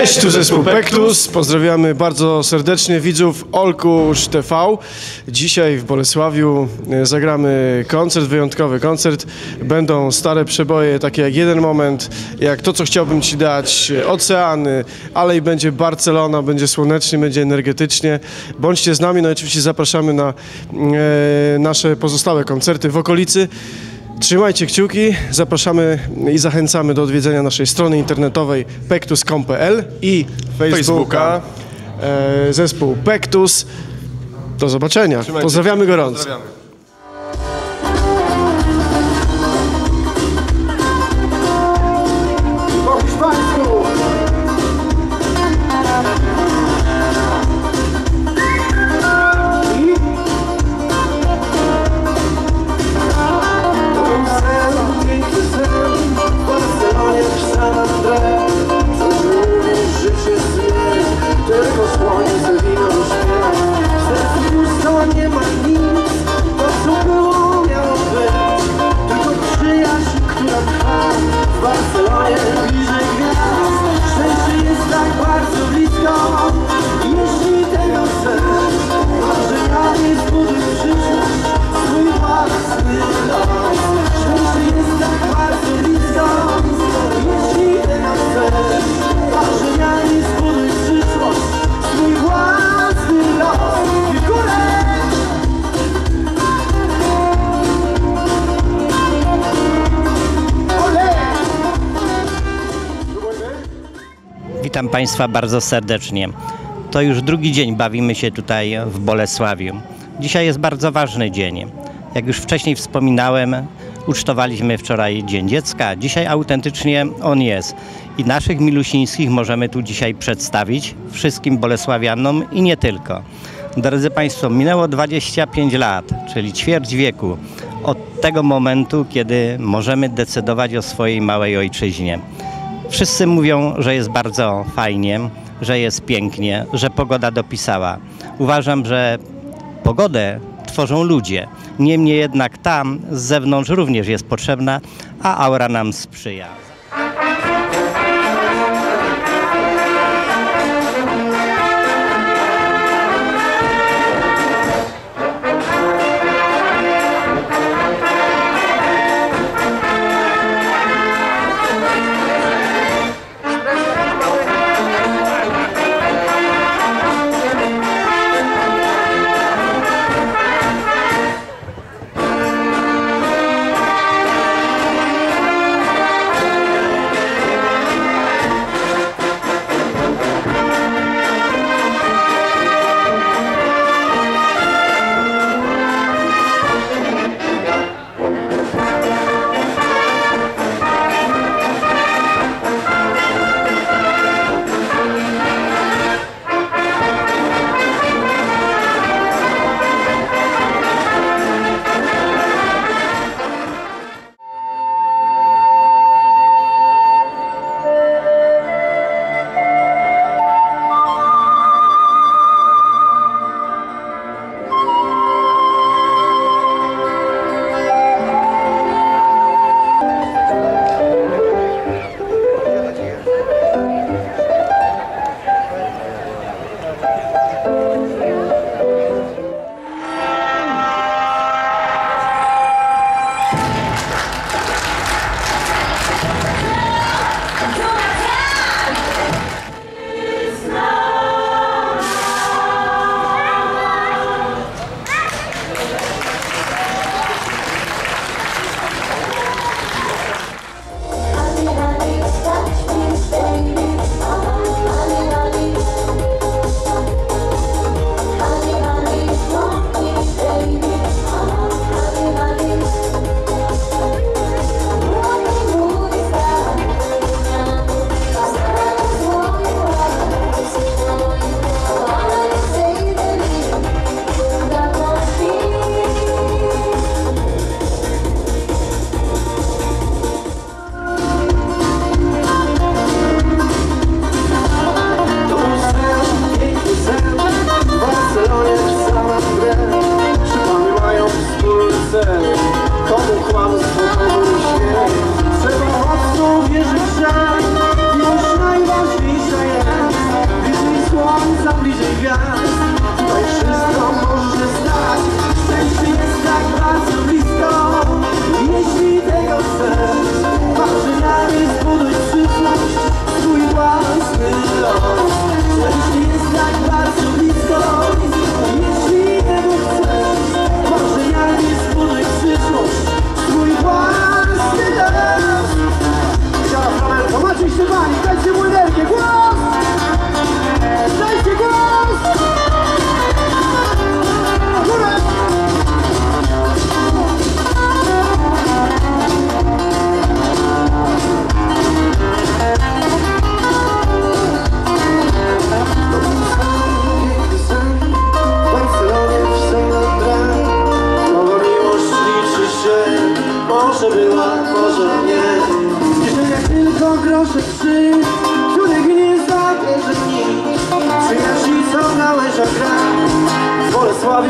Cześć, tu zespół Pektus. Pozdrawiamy bardzo serdecznie widzów Olkusz TV. Dzisiaj w Bolesławiu e, zagramy koncert, wyjątkowy koncert. Będą stare przeboje, takie jak Jeden Moment, jak To, co chciałbym Ci dać, e, Oceany, ale i będzie Barcelona, będzie słonecznie, będzie energetycznie. Bądźcie z nami, no i oczywiście zapraszamy na e, nasze pozostałe koncerty w okolicy. Trzymajcie kciuki, zapraszamy i zachęcamy do odwiedzenia naszej strony internetowej pektus.com.pl i Facebooka, Facebooka. e, zespół Pektus. Do zobaczenia. Pozdrawiamy gorąco. Pozdrawiamy. Witam Państwa bardzo serdecznie. To już drugi dzień bawimy się tutaj w Bolesławiu. Dzisiaj jest bardzo ważny dzień. Jak już wcześniej wspominałem, ucztowaliśmy wczoraj Dzień Dziecka. Dzisiaj autentycznie on jest. I naszych milusińskich możemy tu dzisiaj przedstawić wszystkim bolesławianom i nie tylko. Drodzy Państwo, minęło 25 lat, czyli ćwierć wieku od tego momentu, kiedy możemy decydować o swojej małej ojczyźnie. Wszyscy mówią, że jest bardzo fajnie, że jest pięknie, że pogoda dopisała. Uważam, że pogodę tworzą ludzie. Niemniej jednak tam z zewnątrz również jest potrzebna, a aura nam sprzyja.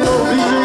ouvido.